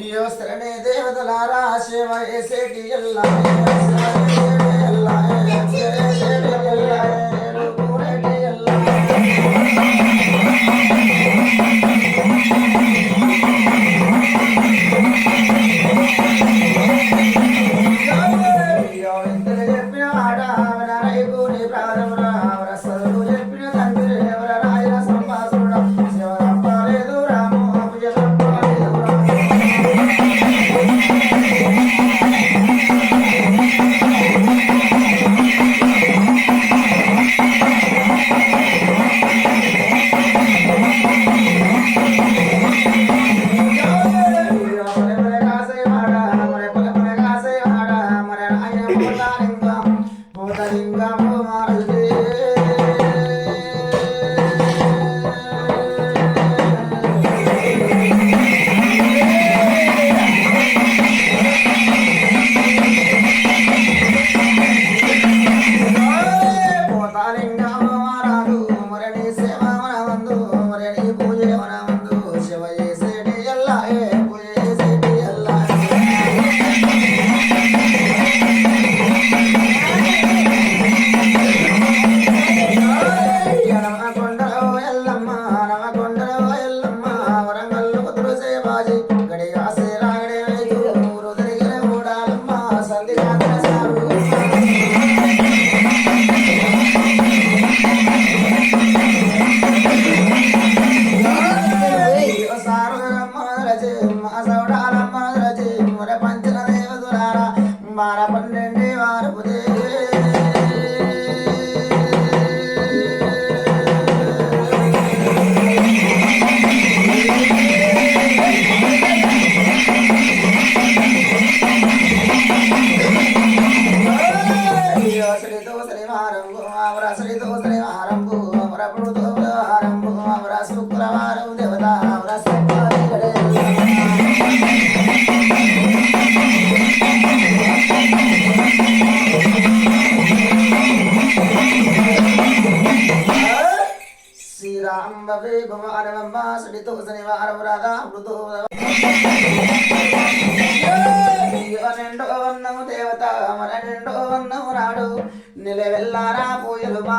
అయ్యో శరణే దేవతలారా శివ ఏసేటి ఎల్లాయే శివ ఏసేటి ఎల్లాయే. భవానమ్మ శనివారం రాధా మృదు రెండో వన్నము దేవత మన రెండో వన్నము రాడు నిలవెల్లారా పూయలు మా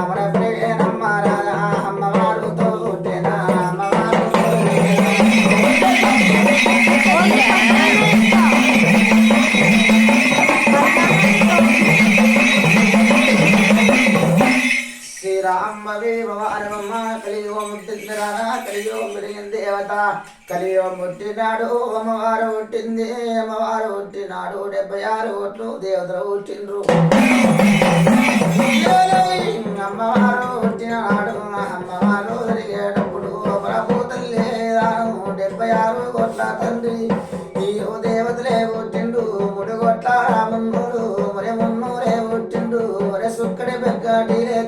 కలియుగ ముట్టిందిరారా దేవత కలియుగ పుట్టినాడు అమ్మవారు పుట్టింది. అమ్మవారు పుట్టినాడు డెబ్బై ఆరు ఓట్లు దేవతలు పుట్టిండ్రు. అమ్మవారు పుట్టినాడు అమ్మవారు తిరిగేటప్పుడు ప్రభు తల్లి డెబ్బై ఆరు కోట్ల తండ్రి. ఈ దేవతలే పుట్టిండు మూడు కోట్ల రామన్నుడు మరి మున్నూరే పుట్టిండు మరి సుక్కడి బెగ్గడిలే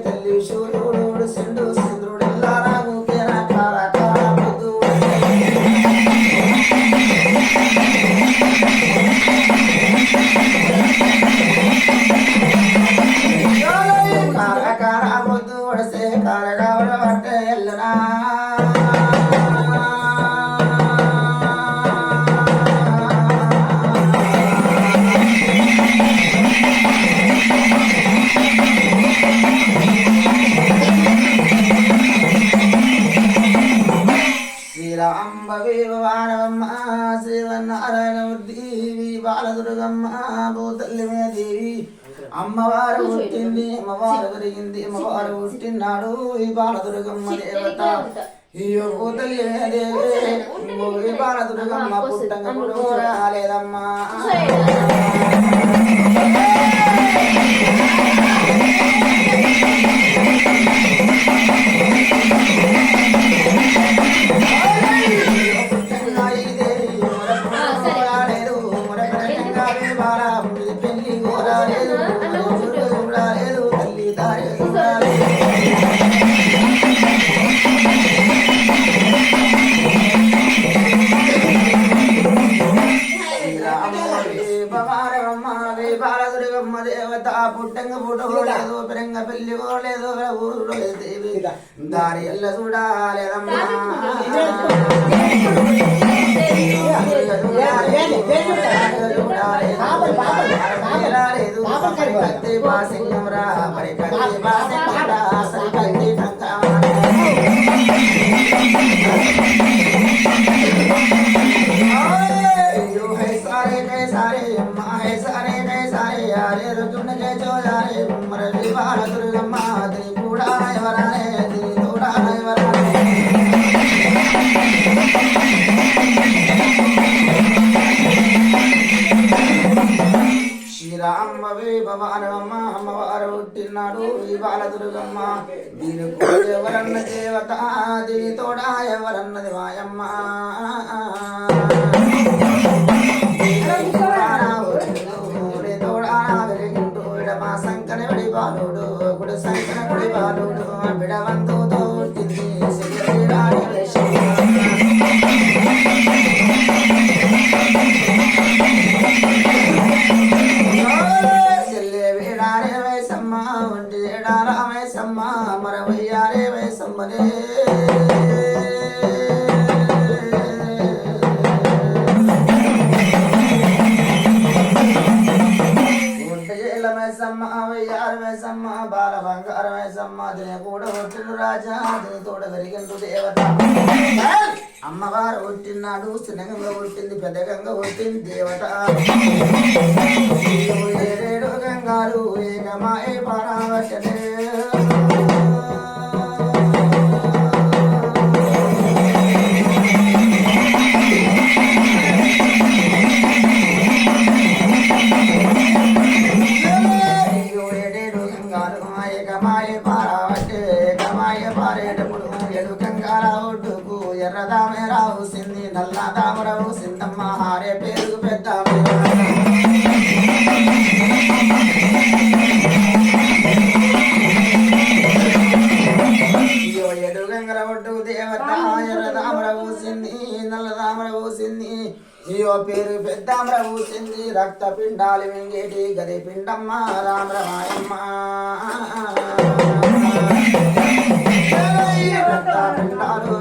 అమ్మవారు పుట్టింది అమ్మవారు పెరిగింది అమ్మవారు పుట్టినాడు ఈ బాలదుర్గమ్మ దేవత ఈ భూతల్లి దేవి బాలదుర్గమ్మ పుట్టంగ పుడు రాలేదమ్మా పుట్టలేదు పెరంగ పెళ్ళి కోలేదు ఊరు దేవి దారి ఎల్ల చూడాలేదమ్మా బాసింగం రా మరి కత్తి బాసింగం రా అసలు కత్తి వే అమ్మవారు పుట్టినాడు ఈ బాలదుర్గమ్మ. దీని కూడా ఎవరన్న దేవత దీని తోడా ఎవరన్నది మాయమ్మ. సంకన విడి బాలుడు గుడి సంకన గుడి బాలుడు బిడవంతో తోటింది సిరిరాడి చెల్లె రాజా దిని తోడ వెలిగిండు దేవత. అమ్మవారు ఒట్టినాడు చిన్నగంగా ఒట్టింది పెద్దగంగా ఒట్టింది దేవత. ఏడేడు గంగారు ఏకమాయ పారావటనే నల్ల దామరవు సిందమ్మ హారే పేరు పెద్ద అయ్యో ఏడు గంగల ఒడ్డు దేవత ఎర్రదామర పూసింది నల్లదామర పూసింది అయ్యో పేరు పెద్దామర పూసింది రక్త పిండాలు వెంగేటి గది పిండమ్మ రామరమాయమ్మ రక్త పిండాలు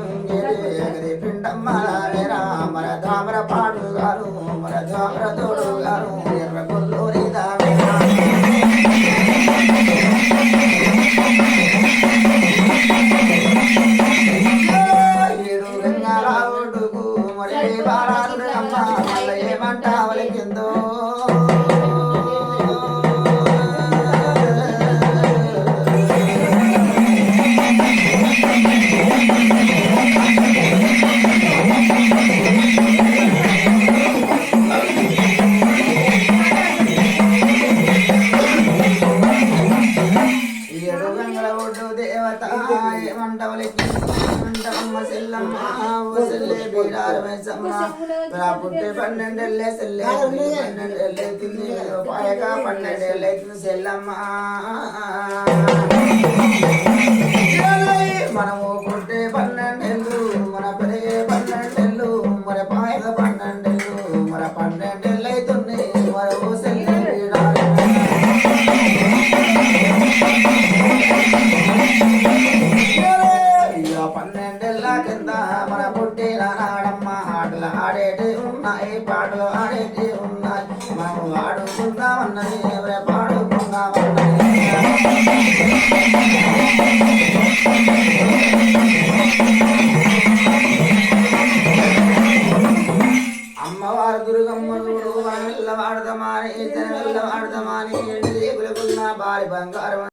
పుట్టే పన్నెండెళ్ళే సెల్లే పన్నెండెళ్ళే తింది పాయక పన్నెండెళ్ళే తింది సెల్లమ్మ మనము పుట్టే పన్నెండెళ్ళు మన పెరిగే పన్నెండెళ్ళు మన పాయక పన్నెండెళ్ళు మన పన్నెండెళ్ళు అవుతుంది ఓ సెల్లే పన్నెండేళ్ళ కింద మన పుట్టిన నాడమ్మ ఆటలు ఆడేటి ఉన్నాయి పాటలు ఆడేటి ఉన్నాయి మనం ఆడుకుందామన్నది ఎవరే పాడుకుందామన్నది చూడు వనమిల్ల వాడదమాని జనమిల్ల వాడదమాని ఎండి రేపులకున్న బారి బంగారం